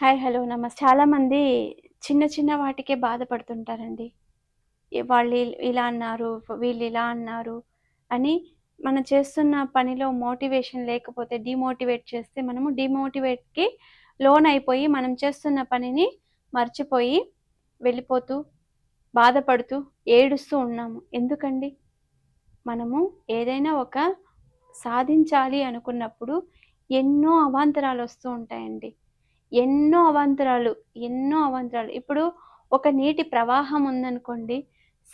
Hi hello నమస్తే. చాలామంది చిన్న చిన్న వాటికే బాధపడుతుంటారండి. వాళ్ళు ఇలా అన్నారు వీళ్ళు ఇలా అన్నారు అని మనం చేస్తున్న పనిలో మోటివేషన్ లేకపోతే డిమోటివేట్ చేస్తే మనము డిమోటివేట్కి లోన్ అయిపోయి మనం చేస్తున్న పనిని మర్చిపోయి వెళ్ళిపోతూ బాధపడుతూ ఏడుస్తూ ఉన్నాము. ఎందుకండి? మనము ఏదైనా ఒక సాధించాలి అనుకున్నప్పుడు ఎన్నో అవాంతరాలు వస్తూ ఉంటాయండి. ఎన్నో అవాంతరాలు ఎన్నో అవాంతరాలు. ఇప్పుడు ఒక నీటి ప్రవాహం ఉందనుకోండి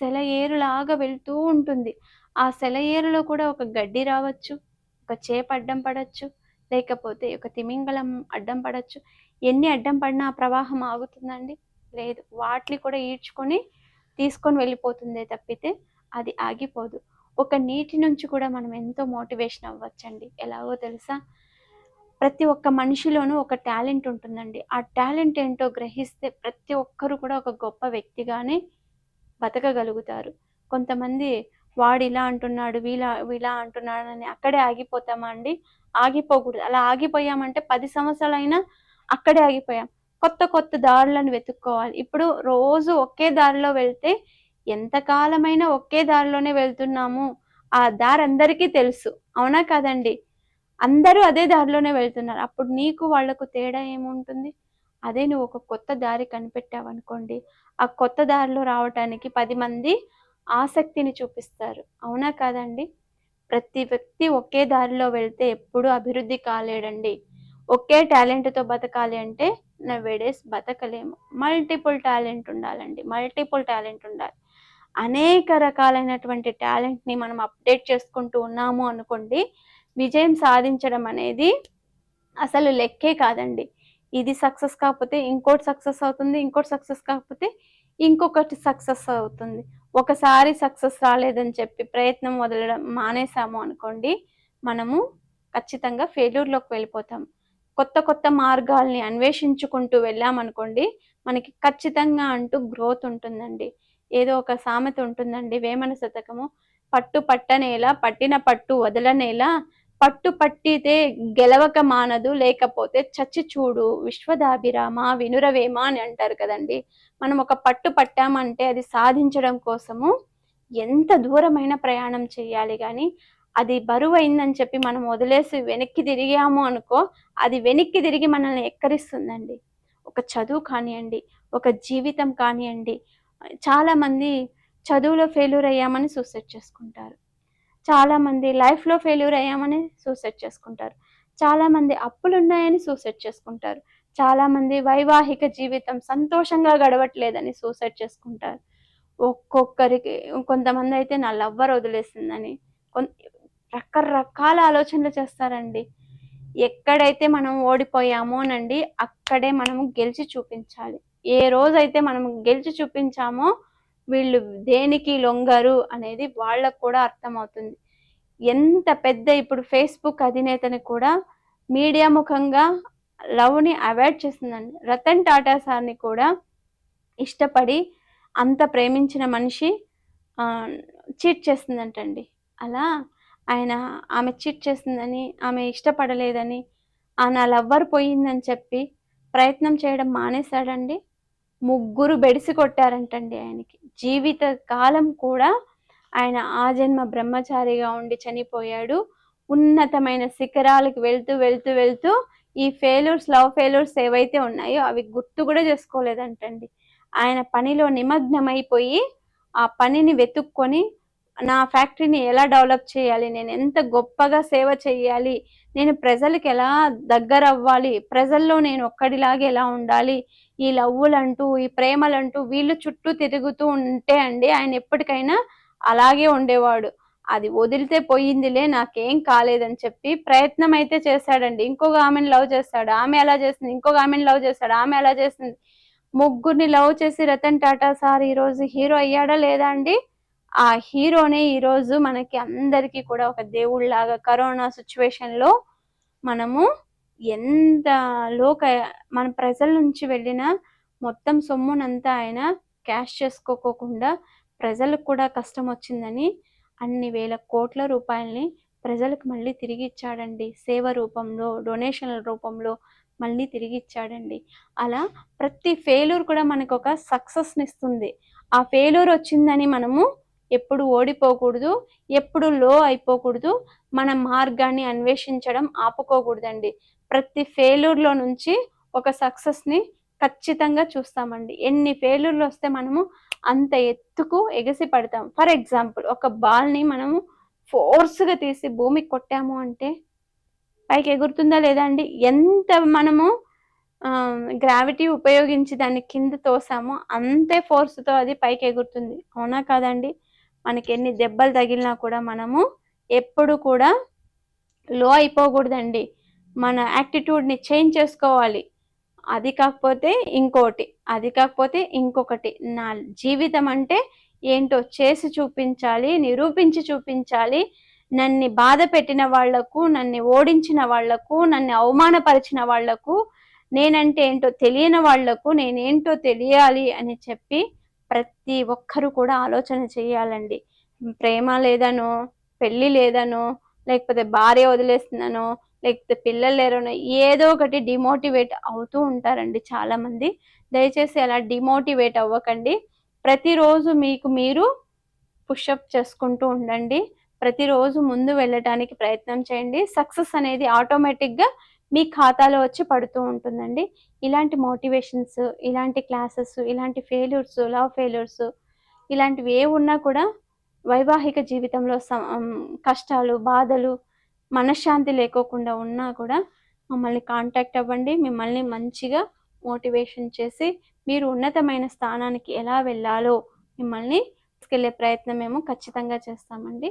సెలయేరులాగా వెళ్తూ ఉంటుంది. ఆ సెలయేరులో కూడా ఒక గడ్డి రావచ్చు ఒక చేప అడ్డం పడవచ్చు లేకపోతే ఒక తిమింగలం అడ్డం పడవచ్చు ఎన్ని అడ్డం పడినా ఆ ప్రవాహం ఆగుతుందండి? లేదు. వాటిని కూడా ఈడ్చుకొని తీసుకొని వెళ్ళిపోతుందే తప్పితే అది ఆగిపోదు. ఒక నీటి నుంచి కూడా మనం ఎంతో మోటివేషన్ అవ్వచ్చండి. ఎలాగో తెలుసా? ప్రతి ఒక్క మనిషిలోనూ ఒక టాలెంట్ ఉంటుందండి. ఆ టాలెంట్ ఏంటో గ్రహిస్తే ప్రతి ఒక్కరు కూడా ఒక గొప్ప వ్యక్తిగానే బతకగలుగుతారు. కొంతమంది వాడు ఇలా అంటున్నాడు వీలా వీలా అంటున్నాడు అని అక్కడే ఆగిపోతామా అండి? ఆగిపోకూడదు. అలా ఆగిపోయామంటే పది సంవత్సరాలైనా అక్కడే ఆగిపోయాం. కొత్త కొత్త దారులను వెతుక్కోవాలి. ఇప్పుడు రోజు ఒకే దారిలో వెళ్తే ఎంతకాలమైనా ఒకే దారిలోనే వెళ్తున్నాము. ఆ దారి అందరికీ తెలుసు. అవునా కాదండి? అందరూ అదే దారిలోనే వెళ్తున్నారు. అప్పుడు నీకు వాళ్ళకు తేడా ఏముంటుంది? అదే నువ్వు ఒక కొత్త దారి కనిపెట్టావు అనుకోండి ఆ కొత్త దారిలో రావటానికి పది మంది ఆసక్తిని చూపిస్తారు. అవునా కాదండి? ప్రతి వ్యక్తి ఒకే దారిలో వెళ్తే ఎప్పుడూ అభివృద్ధి కాలేడండి. ఒకే టాలెంట్తో బతకాలి అంటే నవేడేస్ బతకలేము. మల్టిపుల్ టాలెంట్ ఉండాలండి. మల్టిపుల్ టాలెంట్ ఉండాలి. అనేక రకాలైనటువంటి టాలెంట్ని మనం అప్డేట్ చేసుకుంటూ ఉన్నాము అనుకోండి విజయం సాధించడం అనేది అసలు లెక్కే కాదండి. ఇది సక్సెస్ కాకపోతే ఇంకోటి సక్సెస్ అవుతుంది ఇంకోటి సక్సెస్ కాకపోతే ఇంకొకటి సక్సెస్ అవుతుంది. ఒకసారి సక్సెస్ రాలేదని చెప్పి ప్రయత్నం వదలడం మానేసాము అనుకోండి మనము ఖచ్చితంగా ఫెయిల్యూర్లోకి వెళ్ళిపోతాం. కొత్త కొత్త మార్గాల్ని అన్వేషించుకుంటూ వెళ్ళామనుకోండి మనకి ఖచ్చితంగా అంటూ గ్రోత్ ఉంటుందండి. ఏదో ఒక సామెత ఉంటుందండి వేమన శతకము పట్టు పట్టనేలా పట్టిన పట్టు వదలనేలా పట్టు పట్టితే గెలవక మానదు లేకపోతే చచ్చి చూడు విశ్వదాభిరామ వినురవేమ అని అంటారు కదండి. మనం ఒక పట్టు పట్టామంటే అది సాధించడం కోసము ఎంత దూరమైన ప్రయాణం చేయాలి కానీ అది బరువు అయిందని చెప్పి మనం వదిలేసి వెనక్కి తిరిగాము అనుకో అది వెనక్కి తిరిగి మనల్ని ఎక్కరిస్తుందండి? ఒక చదువు కానివ్వండి ఒక జీవితం కానివ్వండి చాలామంది చదువులో ఫెయిల్యూర్ అయ్యామని సూసైడ్ చేసుకుంటారు. చాలామంది లైఫ్లో ఫెయిల్యూర్ అయ్యామని సూసైడ్ చేసుకుంటారు. చాలామంది అప్పులు ఉన్నాయని సూసైడ్ చేసుకుంటారు. చాలామంది వైవాహిక జీవితం సంతోషంగా గడవట్లేదని సూసైడ్ చేసుకుంటారు. ఒక్కొక్కరికి కొంతమంది అయితే నా లవ్వర్ వదిలేసిందని కొన్ రకరకాల ఆలోచనలు చేస్తారండి. ఎక్కడైతే మనం ఓడిపోయామోనండి అక్కడే మనము గెలిచి చూపించాలి. ఏ రోజైతే మనం గెలిచి చూపించామో వీళ్ళు దేనికి లొంగరు అనేది వాళ్ళకు కూడా అర్థమవుతుంది. ఎంత పెద్ద ఇప్పుడు ఫేస్బుక్ అధినేతని కూడా మీడియా ముఖంగా లవ్ని అవాయిడ్ చేస్తుందండి. రతన్ టాటా సార్ని కూడా ఇష్టపడి అంత ప్రేమించిన మనిషి చీట్ చేస్తుందంటండి. అలా ఆయన ఆమె చీట్ చేస్తుందని ఆమె ఇష్టపడలేదని ఆ నా లవ్వర్ పోయిందని చెప్పి ప్రయత్నం చేయడం మానేశాడండి. ముగ్గురు బెడిసి కొట్టారంటండి ఆయనకి. జీవిత కాలం కూడా ఆయన ఆ జన్మ బ్రహ్మచారిగా ఉండి చనిపోయాడు. ఉన్నతమైన శిఖరాలకు వెళ్తూ వెళ్తూ వెళ్తూ ఈ ఫెయిల్యూర్స్ లవ్ ఫెయిల్యూర్స్ ఏవైతే ఉన్నాయో అవి గుర్తు కూడా చేసుకోలేదంటండి. ఆయన పనిలో నిమగ్నమైపోయి ఆ పనిని వెతుక్కొని నా ఫ్యాక్టరీని ఎలా డెవలప్ చేయాలి? నేను ఎంత గొప్పగా సేవ చేయాలి? నేను ప్రజలకు ఎలా దగ్గర అవ్వాలి? ప్రజల్లో నేను ఒక్కడిలాగా ఎలా ఉండాలి? ఈ లవ్వులంటూ ఈ ప్రేమలంటూ వీళ్ళు చుట్టూ తిరుగుతూ ఉంటే అండి ఆయన ఎప్పటికైనా అలాగే ఉండేవాడు. అది వదిలితే పోయిందిలే నాకేం కాలేదని చెప్పి ప్రయత్నం అయితే చేశాడండి. ఇంకొక ఆమెను లవ్ చేస్తాడు. ఆమె ఎలా చేసింది ఇంకొక ఆమెను లవ్ చేస్తాడు. ఆమె ఎలా చేస్తుంది? ముగ్గురిని లవ్ చేసి రతన్ టాటా సార్ ఈరోజు హీరో అయ్యాడా లేదా అండి? ఆ హీరోనే ఈరోజు మనకి అందరికీ కూడా ఒక దేవుళ్ళలాగా కరోనా సిచ్యువేషన్లో మనము ఎంత లోక మన ప్రజల నుంచి వెళ్ళిన మొత్తం సొమ్మునంతా ఆయన క్యాష్ చేసుకోకోకుండా ప్రజలకు కూడా కష్టం వచ్చిందని అన్ని వేల కోట్ల రూపాయల్ని ప్రజలకు మళ్ళీ తిరిగి ఇచ్చాడండి సేవ రూపంలో డొనేషన్ల రూపంలో మళ్ళీ తిరిగి ఇచ్చాడండి అలా ప్రతి ఫెయిల్యూర్ కూడా మనకు ఒక సక్సెస్ని ఇస్తుంది. ఆ ఫెయిల్యూర్ వచ్చిందని మనము ఎప్పుడు ఓడిపోకూడదు ఎప్పుడు లో అయిపోకూడదు మన మార్గాన్ని అన్వేషించడం ఆపుకోకూడదండి. ప్రతి ఫెయిల్యూర్లో నుంచి ఒక సక్సెస్ని ఖచ్చితంగా చూస్తామండి. ఎన్ని ఫెయిల్యూర్లు వస్తే మనము అంత ఎత్తుకు ఎగసి పడతాం. ఫర్ ఎగ్జాంపుల్ ఒక బాల్ని మనము ఫోర్స్గా తీసి భూమికి కొట్టాము అంటే పైకి ఎగురుతుందా లేదా అండి? ఎంత మనము గ్రావిటీ ఉపయోగించి దాన్ని కింద తోసామో అంతే ఫోర్స్తో అది పైకి ఎగురుతుంది. అవునా కాదండి మనకి ఎన్ని దెబ్బలు తగిలినా కూడా మనము ఎప్పుడు కూడా లో అయిపోకూడదండి. మన యాక్టిట్యూడ్ని చేంజ్ చేసుకోవాలి. అది కాకపోతే ఇంకోటి అది కాకపోతే ఇంకొకటి. నా జీవితం అంటే ఏంటో చేసి చూపించాలి నిరూపించి చూపించాలి. నన్ను బాధ పెట్టిన వాళ్ళకు నన్ను ఓడించిన వాళ్ళకు నన్ను అవమానపరిచిన వాళ్ళకు నేనంటే ఏంటో తెలియని వాళ్ళకు నేనేంటో తెలియాలి అని చెప్పి ప్రతి ఒక్కరు కూడా ఆలోచన చేయాలండి. ప్రేమ లేదనో పెళ్ళి లేదనో లేకపోతే భార్య వదిలేస్తున్నానో లేకపోతే పిల్లలు లేరనో ఏదో ఒకటి డిమోటివేట్ అవుతూ ఉంటారండి చాలా మంది దయచేసి అలా డిమోటివేట్ అవ్వకండి. ప్రతిరోజు మీకు మీరు పుషప్ చేసుకుంటూ ఉండండి. ప్రతిరోజు ముందు వెళ్ళటానికి ప్రయత్నం చేయండి. సక్సెస్ అనేది ఆటోమేటిక్గా మీ ఖాతాలో వచ్చి పడుతూ ఉంటుందండి. ఇలాంటి మోటివేషన్స్ ఇలాంటి క్లాసెస్ ఇలాంటి ఫెయిల్యూర్స్ లవ్ ఫెయిల్యూర్స్ ఇలాంటివి ఏ ఉన్నా కూడా వైవాహిక జీవితంలో కష్టాలు బాధలు మనశ్శాంతి లేకోకుండా ఉన్నా కూడా మమ్మల్ని కాంటాక్ట్ అవ్వండి. మిమ్మల్ని మంచిగా మోటివేషన్ చేసి మీరు ఉన్నతమైన స్థానానికి ఎలా వెళ్ళాలో మిమ్మల్ని తీసుకెళ్ళే ప్రయత్నం మేము ఖచ్చితంగా చేస్తామండి.